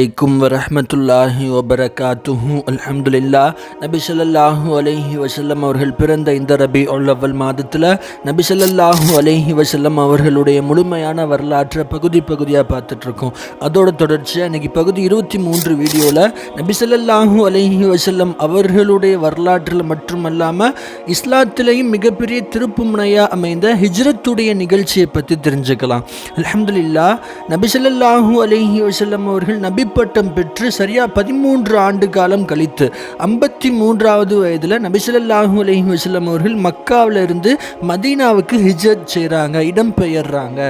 அலைக்கும் வரஹ்மத்துல்லாஹி வபரகாத்துஹு அல்ஹம்துலில்லா நபி ஸல்லல்லாஹு அலைஹி வசல்லம் அவர்கள் பிறந்த இந்த ரபி அவ்வல் மாதத்தில் நபி ஸல்லல்லாஹு அலைஹி வசல்லம் அவர்களுடைய முழுமையான வரலாற்றை பகுதி பகுதியாக பார்த்துட்ருக்கோம். அதோட தொடர்ச்சியாக இன்னைக்கு பகுதி இருபத்தி மூன்று வீடியோவில் நபி ஸல்லல்லாஹு அலைஹி வசல்லம் அவர்களுடைய வரலாற்றில் மட்டுமல்லாமல் இஸ்லாத்திலேயும் மிகப்பெரிய திருப்பு முனையாக அமைந்த ஹிஜ்ரத்துடைய நிகழ்ச்சியை பற்றி தெரிஞ்சுக்கலாம். அலமதுல்லா நபி ஸல்லல்லாஹு அலைஹி வசல்லம் அவர்கள் நபி பட்டம் பெற்று சரியா பதிமூன்று ஆண்டு காலம் கழித்து ஐம்பத்தி மூன்றாவது வயதில் நபிசல்லாஹு அலஹி வஸல்லம் அவர்கள் மக்காவில் இருந்து மதீனாவுக்கு ஹிஜ்ரத் செய்கிறாங்க இடம்பெயர்றாங்க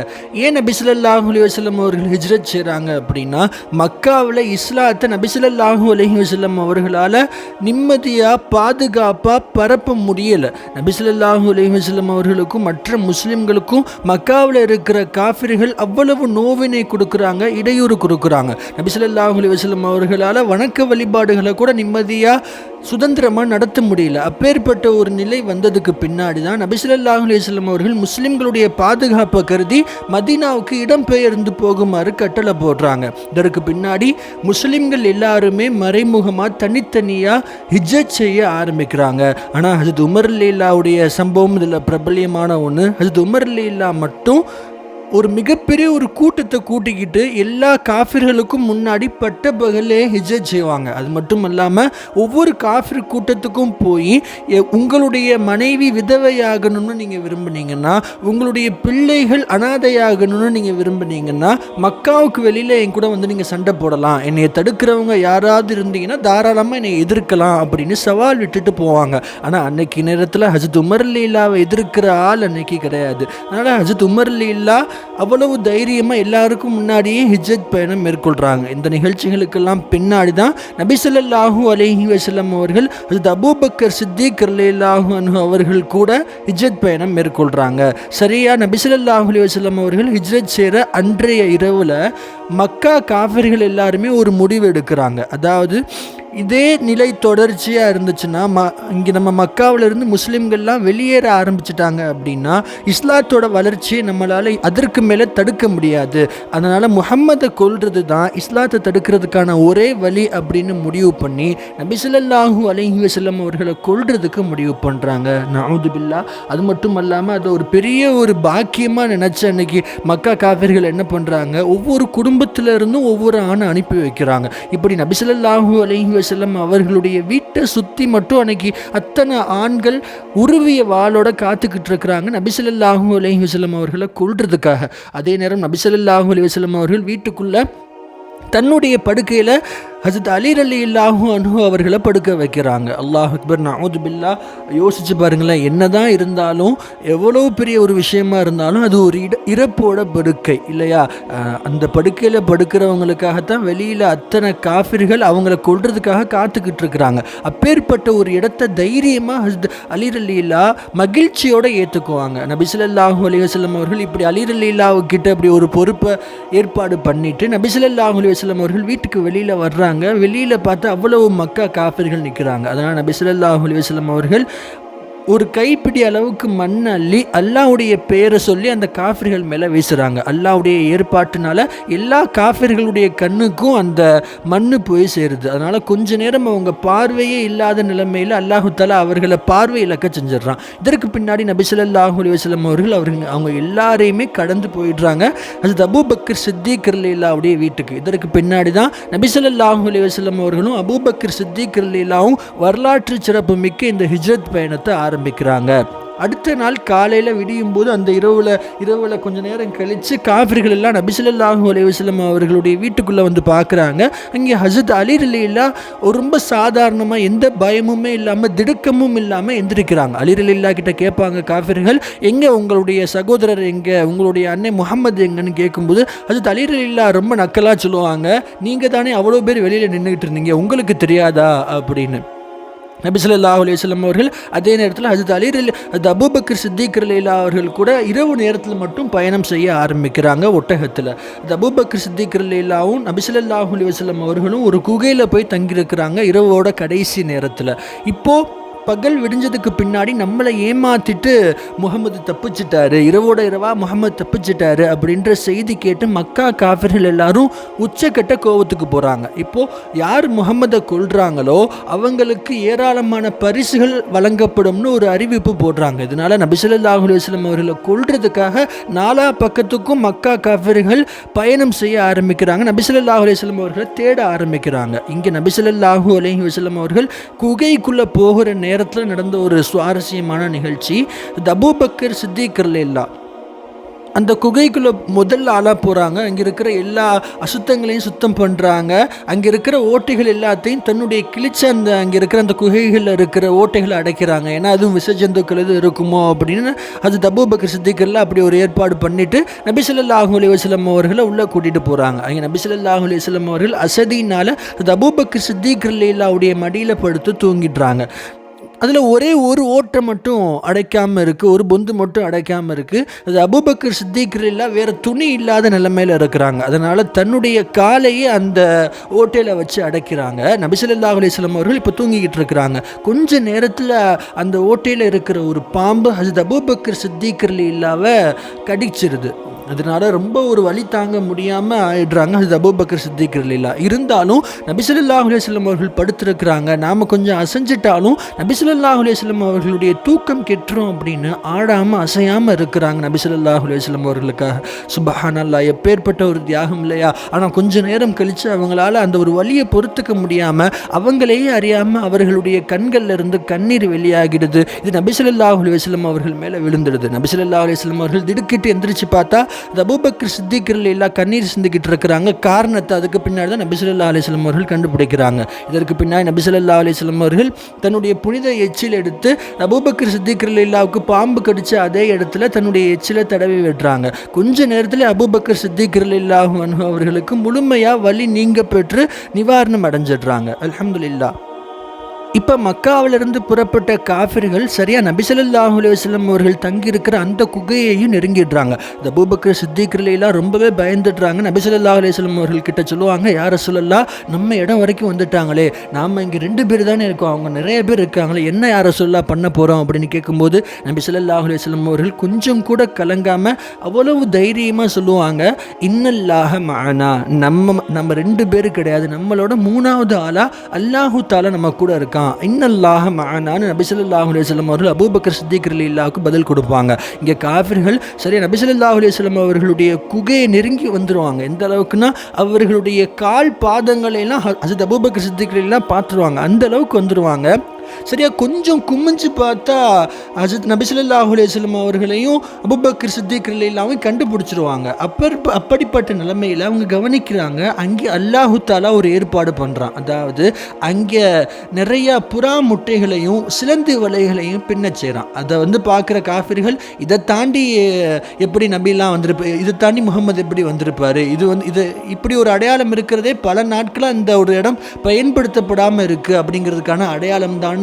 ஏன் நபிசல்லாஹு அலி வஸல்லம் அவர்கள் ஹிஜ்ரத் செய்கிறாங்க அப்படின்னா மக்காவில் இஸ்லாத்தை நபிசல்லாஹு அலஹி வஸல்லம் அவர்களால் நிம்மதியாக பாதுகாப்பாக பரப்ப முடியலை. நபிசல்லாஹு அலஹி வஸல்லம் அவர்களுக்கும் மற்ற முஸ்லிம்களுக்கும் மக்காவில் இருக்கிற காஃபிர்கள் அவ்வளவு நோவினை கொடுக்குறாங்க இடையூறு கொடுக்குறாங்க. நபிசல்லாஹு அலைஹி வசலம் அவர்களால் வணக்க வழிபாடுகளை கூட நிம்மதியாக சுதந்திரமாக நடத்த முடியல. அப்பேற்பட்ட ஒரு நிலை வந்ததுக்கு பின்னாடி தான் நபிசல்லாஹு அலைஹி அவர்கள் முஸ்லிம்களுடைய பாதுகாப்பை கருதி மதீனாவுக்கு இடம்பெயர்ந்து போகுமாறு கட்டளை போடுறாங்க. இதற்கு பின்னாடி முஸ்லிம்கள் எல்லாருமே மறைமுகமாக தனித்தனியாக ஹிஜ்ஜத் செய்ய ஆரம்பிக்கிறாங்க. ஆனால் ஹஜத் உமர் லீலாவுடைய சம்பவம் இதில் பிரபலியமான ஒன்று ஹஜத் உமர் லீலா மட்டும் ஒரு மிகப்பெரிய ஒரு கூட்டத்தை கூட்டிக்கிட்டு எல்லா காஃபிர்களுக்கும் முன்னாடி பட்ட பகலே ஹிஜத் செய்வாங்க. அது மட்டும் இல்லாமல் ஒவ்வொரு காஃபிர் கூட்டத்துக்கும் போய் உங்களுடைய மனைவி விதவையாகணும்னு நீங்கள் விரும்புனீங்கன்னா உங்களுடைய பிள்ளைகள் அனாதையாகணும்னு நீங்கள் விரும்புனீங்கன்னா மக்காவுக்கு வெளியில் என் கூட வந்து நீங்கள் சண்டை போடலாம். என்னை தடுக்கிறவங்க யாராவது இருந்தீங்கன்னா தாராளமாக என்னை எதிர்க்கலாம் அப்படின்னு சவால் விட்டுட்டு போவாங்க. ஆனால் அன்னைக்கு நேரத்தில் ஹஜத் உமர் லீலாவை எதிர்க்கிற ஆள் அன்னைக்கு கிடையாது. அதனால் ஹஜத் உமர் லீலா அவ்வளவு தைரியமாக எல்லாருக்கும் முன்னாடியே ஹிஜத் பயணம் மேற்கொள்கிறாங்க இந்த நிகழ்ச்சிகளுக்கெல்லாம் பின்னாடி தான் நபிசல்லாஹூ அலஹி வசலம் அவர்கள் அது அபூபக்கர் சித்திக் அல்லாஹூ அனு அவர்கள் கூட ஹிஜத் பயணம் மேற்கொள்கிறாங்க சரியா? நபிசல்லாஹூ அலி வசலம் அவர்கள் ஹிஜ்ரத் செய்கிற அன்றைய இரவில் மக்கா காஃபிர்கள் எல்லாருமே ஒரு முடிவு எடுக்கிறாங்க. அதாவது இதே நிலை தொடர்ச்சியாக இருந்துச்சுன்னா ம இங்கே நம்ம மக்காவிலிருந்து முஸ்லீம்கள்லாம் வெளியேற ஆரம்பிச்சிட்டாங்க அப்படின்னா இஸ்லாத்தோட வளர்ச்சியை நம்மளால் அதற்கு மேலே தடுக்க முடியாது. அதனால் முஹம்மதை கொல்றது தான் இஸ்லாத்தை தடுக்கிறதுக்கான ஒரே வழி அப்படின்னு முடிவு பண்ணி நபிசல்லாஹூ அலஹி வசல்லம் அவர்களை கொல்றதுக்கு முடிவு பண்ணுறாங்க நவுதுபில்லா அது மட்டும் அல்லாமல் அதை ஒரு பெரிய ஒரு பாக்கியமாக நினச்ச அன்னைக்கு மக்கா காவிர்கள் என்ன பண்ணுறாங்க ஒவ்வொரு குடும்பத்திலிருந்தும் ஒவ்வொரு ஆணை அனுப்பி வைக்கிறாங்க. இப்படி நபிசல்லாஹூ அலஹி வஸல்லம் அவர்களுடைய வீட்டை சுற்றி மட்டும் அன்னைக்கு அத்தனை ஆண்கள் உருவிய வாளோட காத்துக்கிட்டு இருக்கிறாங்க நபிசல்லாஹூ அலைஹி வஸல்லம் அவர்களை கொல்றதுக்காக. அதே நேரம் நபிசல்லாஹூ அலி வஸல்லம் அவர்கள் வீட்டுக்குள்ளே தன்னுடைய படுக்கையில் ஹஜரத் அலி அலி இல்லாஹு அனு அவர்களை படுக்க வைக்கிறாங்க. அல்லாஹ் அக்பர் நவுது பில்லா. யோசிச்சு பாருங்களேன் என்னதான் இருந்தாலும் எவ்வளோ பெரிய ஒரு விஷயமா இருந்தாலும் அது ஒரு இட இறப்போட படுக்கை இல்லையா? அந்த படுக்கையில் படுக்கிறவங்களுக்காகத்தான் வெளியில் அத்தனை காஃபிர்கள் அவங்கள கொள்றதுக்காக காத்துக்கிட்டு இருக்கிறாங்க. அப்பேற்பட்ட ஒரு இடத்த தைரியமாக ஹஜரத் அலி அலில்லா மகிழ்ச்சியோடு ஏற்றுக்குவாங்க நபிசுல்லாஹூ அலி வஸ்லம் அவர்கள் இப்படி அலி அலில்லாவு கிட்ட அப்படி ஒரு பொறுப்பை ஏற்பாடு பண்ணிட்டு நபிசுல்லாஹூ அலி வஸ்லம் அவர்கள் வீட்டுக்கு வெளியில் வர்றாங்க. வெளியில் பார்த்து அவ்வளவு மக்கா காஃபிர்கள் நிற்கிறாங்க. அதனால் நபிசுல்லாஹூ அலி வஸல்லம் அவர்கள் ஒரு கைப்பிடி அளவுக்கு மண் அள்ளி அல்லாவுடைய பெயரை சொல்லி அந்த காஃபிர்கள் மேலே வீசுகிறாங்க அல்லாவுடைய ஏற்பாட்டினால எல்லா காஃபிர்களுடைய கண்ணுக்கும் அந்த மண் போய் சேருது. அதனால் கொஞ்ச நேரம் அவங்க பார்வையே இல்லாத நிலைமையில் அல்லாஹுத்தாலா அவர்களை பார்வை இழக்க செஞ்சிடுறான். இதற்கு பின்னாடி நபிசல்லாஹு அலி அவர்கள் அவர்கள் அவங்க எல்லாரையுமே கடந்து போயிடுறாங்க. அது அபூபக்கர் சித்திக் ரலீலாவுடைய வீட்டுக்கு. இதற்கு பின்னாடி தான் நபிசல்லாஹு அலி அவர்களும் அபூபக்கர் சித்திக் ரலீலாவும் வரலாற்று சிறப்பு மிக்க இந்த ஹிஜ்ரத் பயணத்தை ஆரம்பிக்கிறாங்க. அடுத்த நாள் காலையில் விடியும் போது அந்த இரவில் இரவில் கொஞ்ச நேரம் கழித்து காஃபிர்கள் எல்லாம் நபிசுல்லாஹு அலைஹி அவர்களுடைய வீட்டுக்குள்ளே வந்து பார்க்குறாங்க அங்கே ஹசத் அலி ரலீலா ரொம்ப சாதாரணமாக எந்த பயமுமே இல்லாமல் திடுக்கமும் இல்லாமல் எந்திரிக்கிறாங்க. அலி ரலீலா கிட்ட கேட்பாங்க காஃபிர்கள் எங்கே உங்களுடைய சகோதரர் எங்கே? உங்களுடைய அன்னை முகமது எங்கன்னு கேட்கும்போது ஹசத் அலி ரலீலா ரொம்ப நக்கலாக சொல்லுவாங்க. நீங்கள் தானே அவ்வளோ பேர் வெளியில் நின்றுக்கிட்டு இருந்தீங்க. உங்களுக்கு தெரியாதா? அப்படின்னு. நபிசல்லாஹ் அலையம் அவர்கள் அதே நேரத்தில் ஹஜரத் அலி அது அபூபக்கர் சித்திக் ரலீலா அவர்கள் கூட இரவு நேரத்தில் மட்டும் பயணம் செய்ய ஆரம்பிக்கிறாங்க ஒட்டகத்தில். அது அபூபக்கர் சித்திக் ரலீலாவும் அலி வஸ்லம் அவர்களும் ஒரு குகையில் போய் தங்கியிருக்கிறாங்க இரவோட கடைசி நேரத்தில். இப்போது பகல் விடிஞ்சதுக்கு பின்னாடி நம்மளை ஏமாத்திட்டு முகமது தப்பிச்சிட்டாரு. இரவோட இரவா முகமது தப்பிச்சிட்டாரு அப்படின்ற செய்தி கேட்டு மக்கா காஃபிர்கள் எல்லாரும் உச்சக்கட்ட கோவத்துக்கு போகிறாங்க இப்போது யார் முகமதை கொள்றாங்களோ அவங்களுக்கு ஏராளமான பரிசுகள் வழங்கப்படும்னு ஒரு அறிவிப்பு போடுறாங்க. இதனால நபிசல்லாஹு அலுவலம் அவர்களை கொள்றதுக்காக நாலா பக்கத்துக்கும் மக்கா காஃபிர்கள் பயணம் செய்ய ஆரம்பிக்கிறாங்க. நபிசல்லாஹு அலுவலம் அவர்களை தேட ஆரம்பிக்கிறாங்க. இங்கே நபிசல்லாஹூ அலஹி வசலம் அவர்கள் குகைக்குள்ளே போகிற நேரத்தில் நடந்த ஒரு சுவாரஸ்யமான நிகழ்ச்சி. தபூபக்கர் சித்திகர்ல அந்த குகைக்குள்ளே முதல் ஆளாக போகிறாங்க அங்கே இருக்கிற எல்லா அசுத்தங்களையும் சுத்தம் பண்ணுறாங்க அங்கே இருக்கிற ஓட்டைகள் எல்லாத்தையும் தன்னுடைய கிழிச்ச அந்த அங்கே இருக்கிற அந்த குகைகளில் இருக்கிற ஓட்டைகளை அடைக்கிறாங்க. ஏன்னா அதுவும் விசஜந்துக்கள் எதுவும் இருக்குமோ அப்படின்னு. அது தபூபக்கர் சித்திகரில் அப்படி ஒரு ஏற்பாடு பண்ணிவிட்டு நபிசல்லாஹு அலி வசலம் அவர்களை உள்ளே கூட்டிகிட்டு போகிறாங்க அங்கே நபிசல்லாஹு அலி வஸ்லம் அவர்கள் அசதினால் தபூபக்கர் சித்திகர்லாவுடைய மடியில் படுத்து தூங்கிடுறாங்க. அதில் ஒரே ஒரு ஓட்டை மட்டும் அடைக்காமல் இருக்குது ஒரு பொந்து மட்டும் அடைக்காமல் இருக்குது அது அபுபக்கர் சித்திக்கிறீங்களா வேறு துணி இல்லாத நிலைமையில் இருக்கிறாங்க. அதனால் தன்னுடைய காலையே அந்த ஓட்டையில் வச்சு அடைக்கிறாங்க. நபிசல்லா அலிஸ்லாம் அவர்கள் இப்போ தூங்கிக்கிட்டு இருக்கிறாங்க. கொஞ்ச நேரத்தில் அந்த ஓட்டையில் இருக்கிற ஒரு பாம்பு அது அபுபக்கர் இல்லாமல் கடிச்சிருது. அதனால ரொம்ப ஒரு வழி தாங்க முடியாமல் ஆயிடுறாங்க. அது அபூபக்கர் சித்திக்கிறீங்களா இருந்தாலும் நபிசுல்லா அலுவலம் அவர்கள் படுத்திருக்கிறாங்க. நாம் கொஞ்சம் அசைஞ்சிட்டாலும் நபிசுல்லா அலுவலம் அவர்களுடைய தூக்கம் கெட்டுரும் அப்படின்னு ஆடாமல் அசையாமல் இருக்கிறாங்க நபிசுல்லா அலுவலம் அவர்களுக்காக. சுபஹானல்லா எப்பேற்பட்ட ஒரு தியாகம் இல்லையா? ஆனால் கொஞ்ச நேரம் கழித்து அவங்களால அந்த ஒரு வழியை பொறுத்துக்க முடியாமல் அவங்களையே அறியாமல் அவர்களுடைய கண்களில் இருந்து கண்ணீர் வெளியாகிடுது. இது நபிசுல்லா அலுவலம் அவர்கள் மேலே விழுந்துடுது. நபிசுல்லா அலுவலம் அவர்கள் திடுக்கிட்டு எந்திரிச்சு பார்த்தா அபூபக்கர் சித்திக்கிரில் எல்லாம் கண்ணீர் சிந்திக்கிட்டு இருக்கிறாங்க. காரணத்தை அதுக்கு பின்னாடி தான் நபிசுல்லா அலிஸ்லம் அவர்கள் கண்டுபிடிக்கிறாங்க. இதற்கு பின்னாடி நபிசுல்லா அலிஸ்லம் அவர்கள் தன்னுடைய புனித எச்சில் எடுத்து அபூபக்கர் சித்திக்கிரில் இல்லாவுக்கு பாம்பு கடிச்ச அதே இடத்துல தன்னுடைய எச்சிலை தடவி விடுறாங்க. கொஞ்ச நேரத்தில் அபூபக்கர் சித்திக்கிரில் இல்லாஹ் அவர்களுக்கு முழுமையாக வழி நீங்க பெற்று நிவாரணம் அடைஞ்சிடுறாங்க. அலமதுல்லா இப்போ மக்காவிலிருந்து புறப்பட்ட காஃபிர்கள் சரியாக நபிசல்லாஹு அலுவலம் அவர்கள் தங்கியிருக்கிற அந்த குகையையும் நெருங்கிடுறாங்க. இந்த பூபக்கர் சித்திகர்லாம் ரொம்பவே பயந்துடுறாங்க. நபிசல்லா அலுவலம் அவர்கள் கிட்ட சொல்லுவாங்க யார சொல்லலாம் நம்ம இடம் வரைக்கும் வந்துட்டாங்களே. நாம் இங்கே ரெண்டு பேர் தானே இருக்கோம். அவங்க நிறைய பேர் இருக்காங்களே. என்ன யார சொல்லலாம் பண்ண போகிறோம் அப்படின்னு கேட்கும்போது நபிசல்லாஹு அலுவலம் அவர்கள் கொஞ்சம் கூட கலங்காமல் அவ்வளவு தைரியமாக சொல்லுவாங்க இன்னல்லாக மானா நம்ம நம்ம ரெண்டு பேர் கிடையாது. நம்மளோட மூணாவது ஆளாக அல்லாஹு தாலா நம்ம கூட இருக்கான். இன்னல்லாக மகானான்னு நபிசல்லாஹு அலுவலம் அவர்கள் அபூபக்கர் சித்திகர் இல்லாவுக்கு பதில் கொடுப்பாங்க. இங்கே காஃபிர்கள் சரி நபிசல்லாஹு அலுவலம் அவர்களுடைய குகையை நெருங்கி வந்துடுவாங்க எந்த அளவுக்குன்னா அவர்களுடைய கால் பாதங்களை எல்லாம் ஹசத் அபூபக்கர் சித்திகர் எல்லாம் பார்த்துருவாங்க. அந்த அளவுக்கு வந்துடுவாங்க சரியா கொஞ்சம் குமிஞ்சு பார்த்தா அஜத் நபிசுல்லாஹு அலேஸ்லம் அவர்களையும் அபுபக்கர் சித்திக் இல்லாமல் கண்டுபிடிச்சிருவாங்க. அப்பர் அப்படிப்பட்ட நிலைமையில் அவங்க கவனிக்கிறாங்க அங்கே அல்லாஹு தாலா ஒரு ஏற்பாடு பண்ணுறான் அதாவது அங்கே நிறையா புறா முட்டைகளையும் சிலந்தி வலைகளையும் பின்ன செய்கிறான் அதை வந்து பார்க்குற காஃபிர்கள் இதை தாண்டி எப்படி நபிலாம் வந்திருப்ப இதை தாண்டி முகமது எப்படி வந்திருப்பார்? இது வந்து இது இப்படி ஒரு அடையாளம் இருக்கிறதே பல நாட்களாக இந்த ஒரு இடம் பயன்படுத்தப்படாமல் இருக்குது அப்படிங்கிறதுக்கான அடையாளம் தான்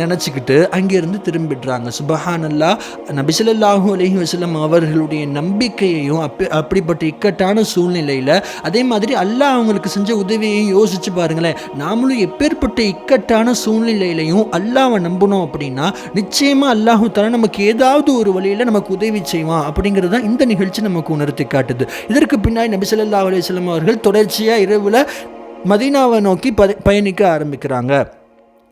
நினச்சிக்கிட்டு அங்கேருந்து திரும்பிடுறாங்க. சுபஹானல்லா நபிசல்லாஹு அலஹி வசலம் அவர்களுடைய நம்பிக்கையையும் அப்படி அப்படிப்பட்ட இக்கட்டான சூழ்நிலையில் அதே மாதிரி அல்லாஹ் அவங்களுக்கு செஞ்ச உதவியையும் யோசிச்சு பாருங்களேன். நாமளும் எப்பேற்பட்ட இக்கட்டான சூழ்நிலையிலையும் அல்லாவை நம்பணும் அப்படின்னா நிச்சயமாக அல்லாஹு தர நமக்கு ஏதாவது ஒரு வழியில் நமக்கு உதவி செய்வான் அப்படிங்கிறது தான் இந்த நிகழ்ச்சி நமக்கு உணர்த்தி காட்டுது. இதற்கு பின்னாடி நபிசல்லா அலுவலம் அவர்கள் தொடர்ச்சியாக இரவில் மதீனாவை நோக்கி பயணிக்க ஆரம்பிக்கிறாங்க.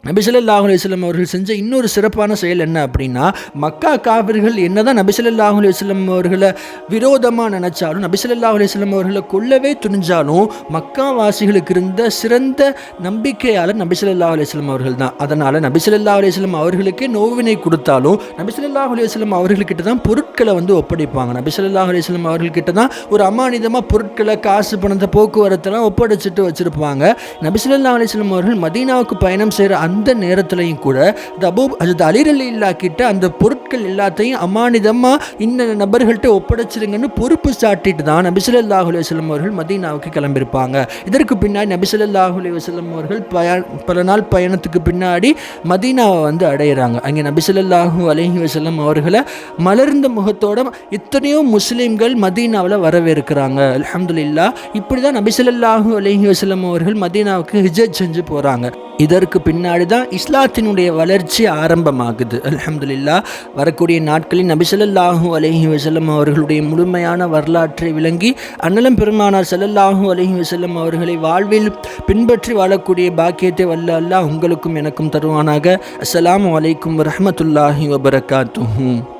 நபிசல்லாஹு அலுவலம் அவர்கள் செஞ்ச இன்னொரு சிறப்பான செயல் என்ன அப்படின்னா மக்கா காவிர்கள் என்னதான் நபிசல்லாஹு அலுவலம் அவர்களை விரோதமாக நினச்சாலும் நபிசல்லாஹு அலுவலம் அவர்களை கொல்லவே துணிஞ்சாலும் மக்கா வாசிகளுக்கு இருந்த சிறந்த நம்பிக்கையாளர் நபிசல்லாஹு அலுவலம் அவர்கள் தான். அதனால் நபிசல்லா அலுவலம் அவர்களுக்கே நோவினை கொடுத்தாலும் நபிசல்லாஹு அலுவலம் அவர்கள்கிட்ட தான் பொருட்களை வந்து ஒப்படைப்பாங்க. நபிசல்லாஹு அலுவலம் அவர்கள்கிட்ட தான் ஒரு அமானிதமாக பொருட்களை காசு பணத்தை போக்குவரத்தெல்லாம் ஒப்படைச்சிட்டு வச்சுருப்பாங்க. நபிசல்லா அலுவலம் அவர்கள் மதீனாவுக்கு பயணம் செய்கிற அந்த நேரத்துலையும் கூட தபூ அது இல்லா இல்லாக்கிட்ட அந்த பொருட்கள் எல்லாத்தையும் அமானிதமாக இந்த நபர்கள்ட்ட ஒப்படைச்சிருங்கன்னு பொறுப்பு சாட்டிட்டு தான் நபிசல்லாஹு அலுவலம் அவர்கள் மதீனாவுக்கு கிளம்பியிருப்பாங்க. இதற்கு பின்னாடி நபிசல்லாஹு அலுவலம் அவர்கள் பய பல நாள் பயணத்துக்கு பின்னாடி மதீனாவை வந்து அடையிறாங்க. அங்கே நபிசுல்லாஹூ அலஹி வசலம் அவர்களை மலர்ந்த முகத்தோட இத்தனையோ முஸ்லீம்கள் மதீனாவில் வரவேற்கிறாங்க. அலமதுல்லா இப்படி தான் நபிசுல்லாஹூ அலஹி வசலம் அவர்கள் மதீனாவுக்கு ஹிஜத் செஞ்சு போகிறாங்க இதற்கு பின்னாடி தான் இஸ்லாத்தினுடைய வளர்ச்சி ஆரம்பமாகுது. அலமதுல்லா வரக்கூடிய நாட்களில் நபி ஸல்லல்லாஹு அலைஹி அவர்களுடைய முழுமையான வரலாற்றை விளங்கி அன்னலம் பெருமானார் ஸல்லல்லாஹு அலஹி வசல்லம் அவர்களை வாழ்வில் பின்பற்றி வாழக்கூடிய பாக்கியத்தை வல்ல அல்லாஹ் உங்களுக்கும் எனக்கும் தருவானாக. அஸ்ஸலாமு அலைக்கும் வரஹ்மத்துல்லாஹி வபரகாத்துஹூ.